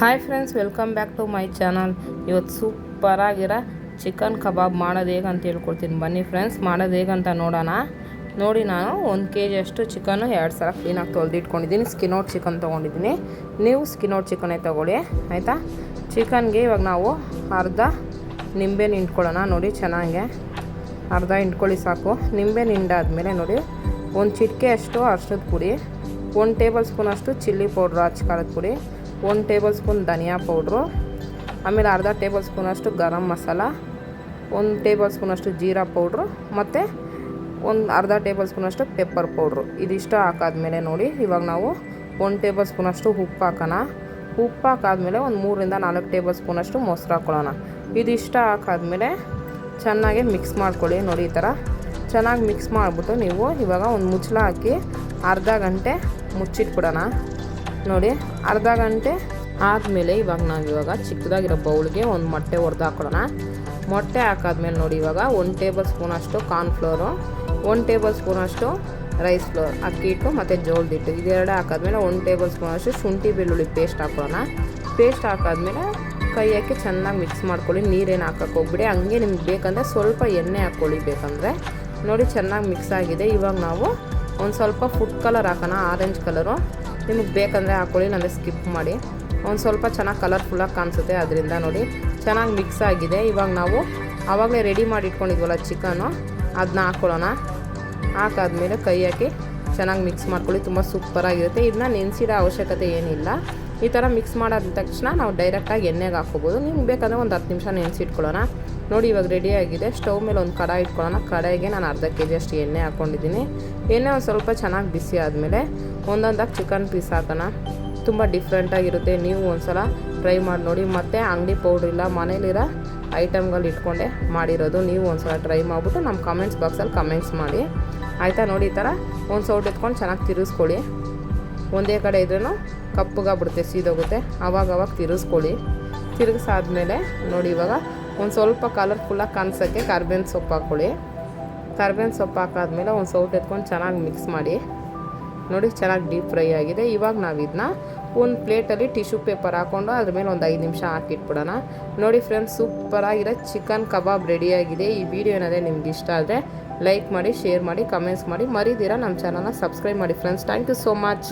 Hi friends welcome back to my channel ಇವತ್ತು ಸೂಪರಾಗಿರೋ chicken ಕಬಾಬ್ ಮಾಡೋದು ಹೇಗೆ ಅಂತ ಹೇಳ್ಕೊಡ್ತೀನಿ. ಬನ್ನಿ ಫ್ರೆಂಡ್ಸ್ ಮಾಡೋದು ಹೇಗಂತ ನೋಡೋಣ. ನೋಡಿ ನಾನು ಒಂದು ಕೆ ಜಿ ಅಷ್ಟು ಚಿಕನ್ನು ಎರಡು ಸಲ ಕ್ಲೀನಾಗಿ ತೊಳೆದಿಟ್ಕೊಂಡಿದ್ದೀನಿ. ಔಟ್ ಚಿಕನ್ ತೊಗೊಂಡಿದ್ದೀನಿ. ನೀವು ಸ್ಕಿನೌಟ್ ಚಿಕನ್ನೇ ತೊಗೊಳ್ಳಿ, ಆಯಿತಾ? ಚಿಕನ್ಗೆ ಇವಾಗ ನಾವು ಅರ್ಧ ನಿಂಬೆ ಹಿಂಡ್ಕೊಳ್ಳೋಣ ನೋಡಿ ಚೆನ್ನಾಗೆ ಅರ್ಧ ಹಿಂಡ್ಕೊಳ್ಳಿ ಸಾಕು. ನಿಂಬೆ ಹಿಂಡಾದ್ಮೇಲೆ ನೋಡಿ ಒಂದು ಚಿಟಿಕೆ ಅಷ್ಟು ಅರ್ಶದ ಪುಡಿ, ಒಂದು ಟೇಬಲ್ ಸ್ಪೂನಷ್ಟು ಚಿಲ್ಲಿ ಪೌಡ್ರ್ ಖಾರದ ಪುಡಿ ಒಂದು ಟೇಬಲ್ ಸ್ಪೂನ್ ಧನಿಯಾ ಪೌಡ್ರು, ಆಮೇಲೆ ಅರ್ಧ ಟೇಬಲ್ ಸ್ಪೂನಷ್ಟು ಗರಂ ಮಸಾಲ, ಒಂದು ಟೇಬಲ್ ಸ್ಪೂನಷ್ಟು ಜೀರಾ ಪೌಡ್ರು, ಮತ್ತು ಒಂದು ಅರ್ಧ ಟೇಬಲ್ ಸ್ಪೂನಷ್ಟು ಪೆಪ್ಪರ್ ಪೌಡ್ರು. ಇದಿಷ್ಟು ಹಾಕಾದ್ಮೇಲೆ ನೋಡಿ, ಇವಾಗ ನಾವು ಒಂದು ಟೇಬಲ್ ಸ್ಪೂನಷ್ಟು ಉಪ್ಪು ಹಾಕೋಣ. ಉಪ್ಪು ಹಾಕಾದ್ಮೇಲೆ ಒಂದು ಮೂರರಿಂದ ನಾಲ್ಕು ಟೇಬಲ್ ಸ್ಪೂನಷ್ಟು ಮೊಸರು ಹಾಕೊಳ್ಳೋಣ. ಇದಿಷ್ಟ ಹಾಕಾದ್ಮೇಲೆ ಚೆನ್ನಾಗಿ ಮಿಕ್ಸ್ ಮಾಡ್ಕೊಳ್ಳಿ ನೋಡಿ ಈ ಥರ. ಚೆನ್ನಾಗಿ ಮಿಕ್ಸ್ ಮಾಡಿಬಿಟ್ಟು ನೀವು ಇವಾಗ ಒಂದು ಮುಚ್ಚಳ ಹಾಕಿ ಅರ್ಧ ಗಂಟೆ ಮುಚ್ಚಿಟ್ಬಿಡೋಣ. ನೋಡಿ, ಅರ್ಧ ಗಂಟೆ ಆದಮೇಲೆ ಇವಾಗ ನಾವು ಇವಾಗ ಚಿಕ್ಕದಾಗಿರೋ ಬೌಲ್ಗೆ ಒಂದು ಮೊಟ್ಟೆ ಹೊಡೆದು ಹಾಕೊಳ್ಳೋಣ ಮೊಟ್ಟೆ ಹಾಕಾದ್ಮೇಲೆ ನೋಡಿ, ಇವಾಗ ಒಂದು ಟೇಬಲ್ ಸ್ಪೂನ್ ಸ್ಪೂನಷ್ಟು ಕಾರ್ನ್ಫ್ಲೋರು ಒಂದು ಟೇಬಲ್ ಸ್ಪೂನ್ ಅಷ್ಟು ರೈಸ್ ಫ್ಲೋರ್, ಅಕ್ಕಿ ಹಿಟ್ಟು ಮತ್ತು ಜೋಳದ ಹಿಟ್ಟು. ಇದೆರಡು ಹಾಕಾದ್ಮೇಲೆ ಒಂದು ಟೇಬಲ್ ಸ್ಪೂನ್ ಅಷ್ಟು ಶುಂಠಿ ಬೆಳ್ಳುಳ್ಳಿ ಪೇಸ್ಟ್ ಹಾಕೊಳ್ಳೋಣ ಪೇಸ್ಟ್ ಹಾಕಾದ್ಮೇಲೆ ಕೈ ಹಾಕಿ ಚೆನ್ನಾಗಿ ಮಿಕ್ಸ್ ಮಾಡ್ಕೊಳ್ಳಿ, ನೀರೇನು ಹಾಕಕ್ಕೆ ಹೋಗ್ಬಿಡಿ. ಹಂಗೆ ನಿಮ್ಗೆ ಬೇಕಂದರೆ ಸ್ವಲ್ಪ ಎಣ್ಣೆ ಹಾಕ್ಕೊಳ್ಳಿ ಬೇಕಂದರೆ. ನೋಡಿ, ಚೆನ್ನಾಗಿ ಮಿಕ್ಸ್ ಆಗಿದೆ. ಇವಾಗ ನಾವು ಒಂದು ಸ್ವಲ್ಪ ಫುಡ್ ಕಲರ್ ಹಾಕೋಣ ಆರೆಂಜ್ ಕಲರು ನಿಮಗೆ ಬೇಕಂದರೆ ಹಾಕ್ಕೊಳ್ಳಿ ನನಗೆ ಸ್ಕಿಪ್ ಮಾಡಿ. ಒಂದು ಸ್ವಲ್ಪ ಚೆನ್ನಾಗಿ ಕಲರ್ಫುಲ್ಲಾಗಿ ಕಾಣಿಸುತ್ತೆ ಅದರಿಂದ ನೋಡಿ. ಚೆನ್ನಾಗಿ ಮಿಕ್ಸ್ ಆಗಿದೆ. ಇವಾಗ ನಾವು ಆವಾಗಲೇ ರೆಡಿ ಮಾಡಿ ಇಟ್ಕೊಂಡಿದ್ವಲ್ಲ ಚಿಕನು ಅದನ್ನ ಹಾಕ್ಕೊಳ್ಳೋಣ ಹಾಕಾದ್ಮೇಲೆ ಕೈ ಹಾಕಿ ಚೆನ್ನಾಗಿ ಮಿಕ್ಸ್ ಮಾಡ್ಕೊಳ್ಳಿ. ತುಂಬ ಸೂಪರಾಗಿರುತ್ತೆ ಇದನ್ನ ನೆನೆಸಿಡೋ ಅವಶ್ಯಕತೆ ಏನಿಲ್ಲ. ಈ ಥರ ಮಿಕ್ಸ್ ಮಾಡಾದ ತಕ್ಷಣ ನಾವು ಡೈರೆಕ್ಟಾಗಿ ಎಣ್ಣೆಗೆ ಹಾಕ್ಕೋಬೋದು. ನಿಮ್ಗೆ ಬೇಕಂದರೆ ಒಂದು ಹತ್ತು ನಿಮಿಷ ನೆನೆಸಿಟ್ಕೊಳ್ಳೋಣ. ನೋಡಿ ಇವಾಗ ರೆಡಿಯಾಗಿದೆ ಸ್ಟವ್ ಮೇಲೆ ಒಂದು ಕಡಾಯಿ ಇಟ್ಕೊಳ್ಳೋಣ. ಕಡಾಯಿಗೆ ನಾನು ಅರ್ಧ ಕೆ ಜಿ ಅಷ್ಟು ಎಣ್ಣೆ ಹಾಕ್ಕೊಂಡಿದ್ದೀನಿ ಎಣ್ಣೆ ಒಂದು ಸ್ವಲ್ಪ ಚೆನ್ನಾಗಿ ಬಿಸಿ ಆದಮೇಲೆ ಒಂದೊಂದಾಗಿ ಚಿಕನ್ ಪೀಸ್ ಹಾಕೋಣ. ತುಂಬ ಡಿಫ್ರೆಂಟಾಗಿರುತ್ತೆ ನೀವು ಒಂದು ಸಲ ಟ್ರೈ ಮಾಡಿ ನೋಡಿ. ಮತ್ತು ಅಂಗಡಿ ಪೌಡ್ರ್ ಇಲ್ಲ, ಮನೇಲಿರೋ ಐಟಮ್ಗಳು ಇಟ್ಕೊಂಡೆ ಮಾಡಿರೋದು. ನೀವು ಒಂದು ಸಲ ಟ್ರೈ ಮಾಡಿಬಿಟ್ಟು ನಮ್ಮ ಕಮೆಂಟ್ಸ್ ಬಾಕ್ಸಲ್ಲಿ ಕಮೆಂಟ್ಸ್ ಮಾಡಿ. ಆಯಿತಾ ನೋಡಿ ಈ ಥರ ಒಂದು ಸೌಟ್ ಎತ್ಕೊಂಡು ಚೆನ್ನಾಗಿ ತಿರುಗಿಸ್ಕೊಳ್ಳಿ ಒಂದೇ ಕಡೆ ಇದ್ರೂ ಕಪ್ಪಗಾಗ್ಬಿಡುತ್ತೆ, ಸೀದೋಗುತ್ತೆ. ಆವಾಗ ಅವಾಗ ತಿರುಗಿಸ್ಕೊಳ್ಳಿ ತಿರುಗಿಸಾದ್ಮೇಲೆ ನೋಡಿ ಇವಾಗ ಒಂದು ಸ್ವಲ್ಪ ಕಲರ್ಫುಲ್ಲಾಗಿ ಕಾಣಿಸೋಕ್ಕೆ ಕರ್ಬೇವಿನ ಸೊಪ್ಪು ಹಾಕ್ಕೊಳ್ಳಿ ಕರ್ಬೇವಿನ ಸೊಪ್ಪು ಹಾಕಾದ್ಮೇಲೆ ಒಂದು ಸೌಟ್ ಎತ್ಕೊಂಡು ಚೆನ್ನಾಗಿ ಮಿಕ್ಸ್ ಮಾಡಿ. ನೋಡಿ, ಚೆನ್ನಾಗಿ ಡೀಪ್ ಫ್ರೈ ಆಗಿದೆ. ಇವಾಗ ನಾವು ಇದನ್ನ ಒಂದು ಪ್ಲೇಟಲ್ಲಿ ಟಿಶ್ಯೂ ಪೇಪರ್ ಹಾಕ್ಕೊಂಡು ಅದ್ರ ಮೇಲೆ ಒಂದು ಐದು ನಿಮಿಷ ಹಾಕಿಟ್ಬಿಡೋಣ. ನೋಡಿ ಫ್ರೆಂಡ್ಸ್ ಸೂಪರಾಗಿರೋ ಚಿಕನ್ ಕಬಾಬ್ ರೆಡಿಯಾಗಿದೆ ಈ ವಿಡಿಯೋ ಏನಾದರೆ ನಿಮ್ಗೆ ಇಷ್ಟ ಆದರೆ ಲೈಕ್ ಮಾಡಿ ಶೇರ್ ಮಾಡಿ ಕಮೆಂಟ್ಸ್ ಮಾಡಿ. ಮರಿದಿರ ನಮ್ಮ ಚಾನಲ್ನ ಸಬ್ಸ್ಕ್ರೈಬ್ ಮಾಡಿ friends thank you so much